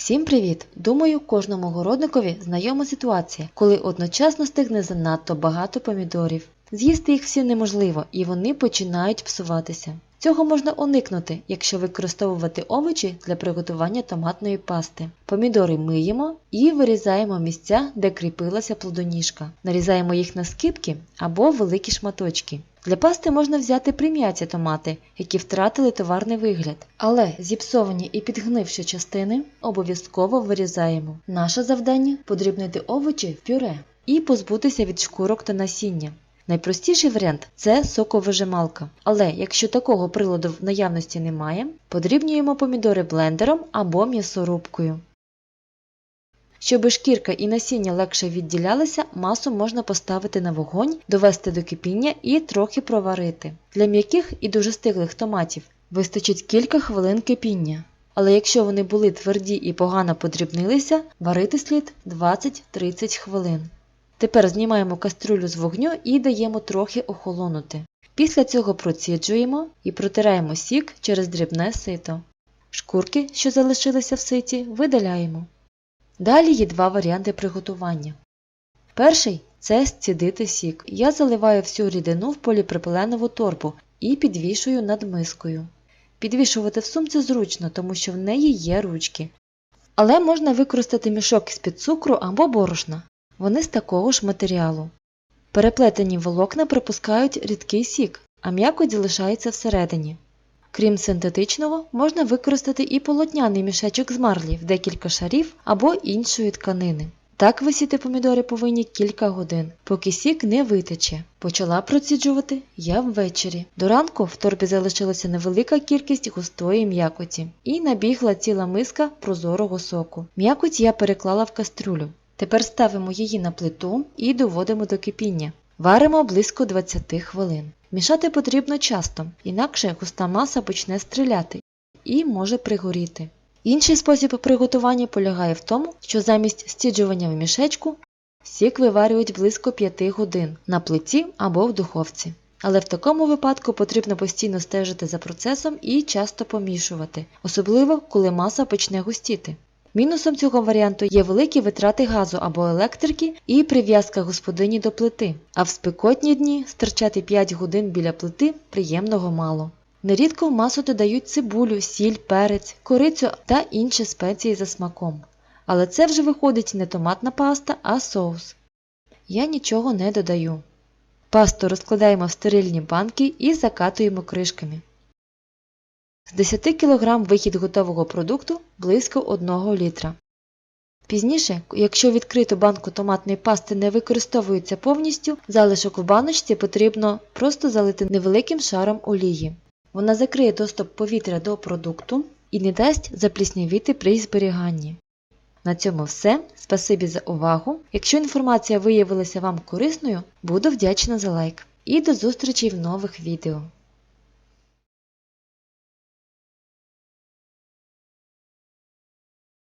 Всім привіт! Думаю, кожному городникові знайома ситуація, коли одночасно стигне занадто багато помідорів. З'їсти їх всі неможливо і вони починають псуватися. Цього можна уникнути, якщо використовувати овочі для приготування томатної пасти. Помідори миємо і вирізаємо місця, де кріпилася плодоніжка. Нарізаємо їх на скибки або великі шматочки. Для пасти можна взяти прим'яті томати, які втратили товарний вигляд, але зіпсовані і підгнивші частини обов'язково вирізаємо. Наше завдання подрібнити овочі в пюре і позбутися від шкурок та насіння. Найпростіший варіант це соковижималка. Але якщо такого приладу в наявності немає, подрібнюємо помідори блендером або м'ясорубкою. Щоб шкірка і насіння легше відділялися, масу можна поставити на вогонь, довести до кипіння і трохи проварити. Для м'яких і дуже стиглих томатів вистачить кілька хвилин кипіння. Але якщо вони були тверді і погано подрібнилися, варити слід 20-30 хвилин. Тепер знімаємо каструлю з вогню і даємо трохи охолонути. Після цього проціджуємо і протираємо сік через дрібне сито. Шкурки, що залишилися в ситі, видаляємо. Далі є два варіанти приготування. Перший це зцідити сік. Я заливаю всю рідину в поліпропиленову торбу і підвішую над мискою. Підвішувати в сумці зручно, тому що в неї є ручки. Але можна використати мішок з-під цукру або борошна. Вони з такого ж матеріалу. Переплетені волокна пропускають рідкий сік, а м'якоть залишається всередині. Крім синтетичного, можна використати і полотняний мішечок з марлі в декілька шарів або іншої тканини. Так висіти помідори повинні кілька годин, поки сік не витече. Почала проціджувати я ввечері. До ранку в торбі залишилася невелика кількість густої м'якоті і набігла ціла миска прозорого соку. М'якоть я переклала в кастрюлю. Тепер ставимо її на плиту і доводимо до кипіння. Варимо близько 20 хвилин. Мішати потрібно часто, інакше густа маса почне стріляти і може пригоріти. Інший спосіб приготування полягає в тому, що замість стіджування в мішечку сік виварюють близько 5 годин на плиті або в духовці. Але в такому випадку потрібно постійно стежити за процесом і часто помішувати, особливо коли маса почне густіти. Мінусом цього варіанту є великі витрати газу або електрики і прив'язка господині до плити, а в спекотні дні стерчати 5 годин біля плити приємного мало. Нерідко в масу додають цибулю, сіль, перець, корицю та інші спеції за смаком. Але це вже виходить не томатна паста, а соус. Я нічого не додаю. Пасту розкладаємо в стерильні банки і закатуємо кришками. З 10 кг вихід готового продукту близько 1 літра. Пізніше, якщо відкриту банку томатної пасти не використовується повністю, залишок в баночці потрібно просто залити невеликим шаром олії. Вона закриє доступ повітря до продукту і не дасть запліснявіти при зберіганні. На цьому все. Спасибі за увагу. Якщо інформація виявилася вам корисною, буду вдячна за лайк. І до зустрічі в нових відео.